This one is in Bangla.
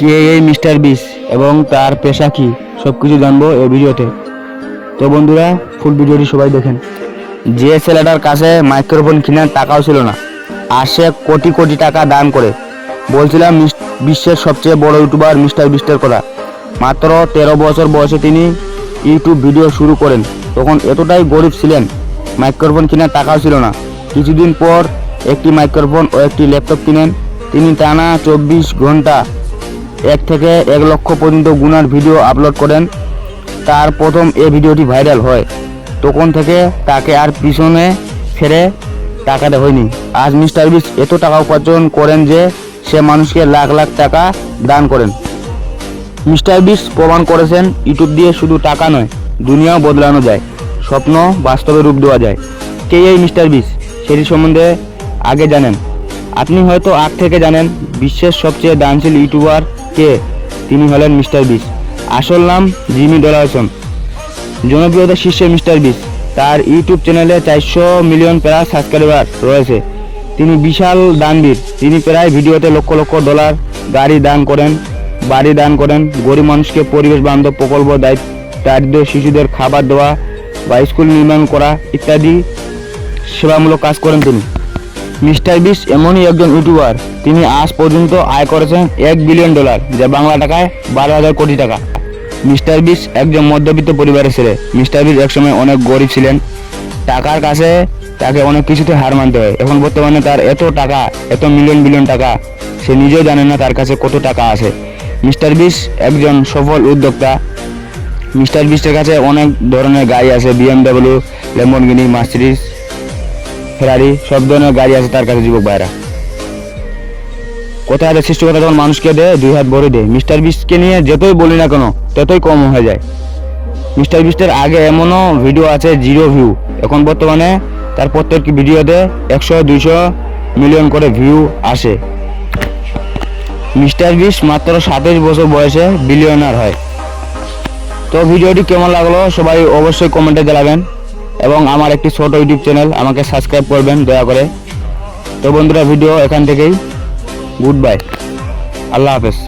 কে এই মিস্টার বিস এবং তার পেশা কি সব কিছু জানব এই ভিডিওতে। তো বন্ধুরা, ফুল ভিডিওটি সবাই দেখেন। যে ছেলেটার কাছে মাইক্রোফোন কেনার টাকাও ছিল না, আর সে কোটি কোটি টাকা দান করে। বলছিলাম বিশ্বের সবচেয়ে বড় ইউটিউবার মিস্টার বিস্টের কথা। মাত্র তেরো বছর বয়সে তিনি ইউটিউব ভিডিও শুরু করেন। তখন এতটাই গরিব ছিলেন, মাইক্রোফোন কেনার টাকাও ছিল না। কিছুদিন পর একটি মাইক্রোফোন ও একটি ল্যাপটপ কিনেন। তিনি টানা চব্বিশ ঘণ্টা এক থেকে এক লক্ষ পর্যন্ত গুনার ভিডিও আপলোড করেন। তার প্রথম এ ভিডিওটি ভাইরাল হয়। তখন থেকে তাকে আর পিছনে ফেরে টাকাতে হয়নি। আজ মিস্টার বিস এত টাকা উপার্জন করেন যে সে মানুষকে লাখ লাখ টাকা দান করেন। মিস্টার বিস প্রমাণ করেছেন, ইউটিউব দিয়ে শুধু টাকা নয়, দুনিয়াও বদলানো যায়। স্বপ্ন বাস্তবে রূপ দেওয়া যায়। কে এই মিস্টার বিস? সেটি সম্বন্ধে আগে জানেন। আপনি হয়তো আগ থেকে জানেন, বিশ্বের সবচেয়ে ডান্সিল ইউটিউবার কে? তিনি হলেন মিস্টার বিস। আসল নাম জিমি ডলারসন। জনপ্রিয়তা শীর্ষে মিস্টার বিস। তার ইউটিউব চ্যানেলে চারশো মিলিয়ন প্লাস সাবস্ক্রাইবার রয়েছে। তিনি বিশাল দানবীর। তিনি প্রায় ভিডিওতে লক্ষ লক্ষ ডলার গাড়ি দান করেন, বাড়ি দান করেন, গরিব মানুষকে পরিবেশ বান্ধব প্রকল্প দায়িত্ব শিশুদের খাবার দেওয়া বা স্কুল নির্মাণ করা ইত্যাদি সেবামূলক কাজ করেন তিনি। মিস্টার বিশ এমনই একজন ইউটিউবার। তিনি আজ পর্যন্ত আয় করেছেন এক বিলিয়ন ডলার, যা বাংলা টাকায় বারো হাজার কোটি টাকা। মিস্টার বিশ একজন মধ্যবিত্ত পরিবারের ছেলে। মিস্টার বিস একসময় অনেক গরিব ছিলেন। টাকার কাছে তাকে অনেক কিছুতে হার মানতে হয়। এখন বর্তমানে তার এত টাকা, এত মিলিয়ন বিলিয়ন টাকা, সে নিজেও জানে না তার কাছে কত টাকা আছে। মিস্টার বিশ একজন সফল উদ্যোক্তা। মিস্টার বিশের কাছে অনেক ধরনের গাড়ি আছে, বিএমডাব্লিউ, ল্যাম্বরগিনি, মার্সিডিস। ফেরারি সব ধরনের গাড়ি আছে তার কাছে, যুবক ভাইরা। কোথায় আছে সৃষ্টিকতা যখন মানুষকে দেয়, দুই হাত ভরে দেয়। মিস্টার বিস্টকে নিয়ে যতই বলি না কেন, ততই কম হয়ে যায়। মিস্টার বিস্টের আগে এমনও ভিডিও আছে, জিরো ভিউ। এখন বর্তমানে তার প্রত্যেক ভিডিওতে একশো, দুইশো মিলিয়ন করে ভিউ আসে। মিস্টার বিস মাত্র সাতাইশ বছর বয়সে বিলিয়নার হয়। তো ভিডিওটি কেমন লাগল, সবাই অবশ্যই কমেন্টে জানাবেন। এবং আমার একটি ছোট ইউটিউব চ্যানেল, আমাকে সাবস্ক্রাইব করবেন, দয়া করে। তো বন্ধুরা ভিডিও এখান থেকেই। গুড বাই আল্লাহ হাফেজ।